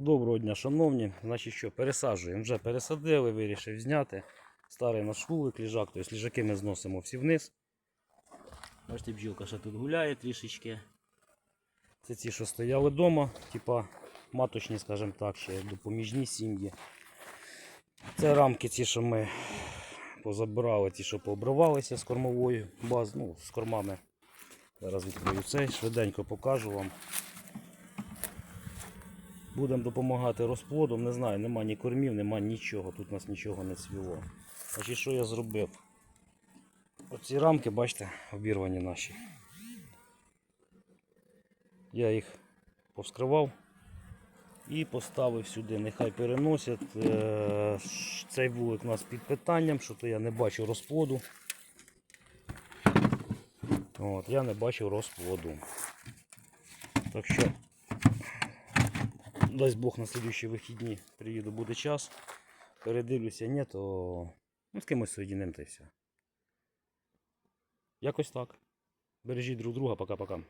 Доброго дня, шановні. Значить що, пересаджуємо. Вже пересадили, вирішив зняти. Старий наш вулик, ліжак, тобто ліжаки ми зносимо всі вниз. Бачите, бджілка ще тут гуляє трішечки. Це ці, що стояли вдома, типа маточні, скажімо так, ще допоміжні сім'ї. Це рамки ці, що ми позабирали, ті, що пообривалися з кормовою баз, ну, з кормами. Зараз відкрию цей, швиденько покажу вам. Будемо допомагати розплодом. Не знаю, нема ні кормів, нема нічого. Тут у нас нічого не цвіло. Значить, що я зробив? Оці рамки, бачите, обірвані наші. Я їх повскривав і поставив сюди. Нехай переносять. Е, Цей вулик у нас під питанням, що то я не бачу розплоду. От, я не бачив розплоду. Так що дасть Бог на слідуючі вихідні приїду, буде час. Передивлюся, ні, то ну, з кимось соєдиним та й все. Якось так. Бережіть друг друга, пока-пока.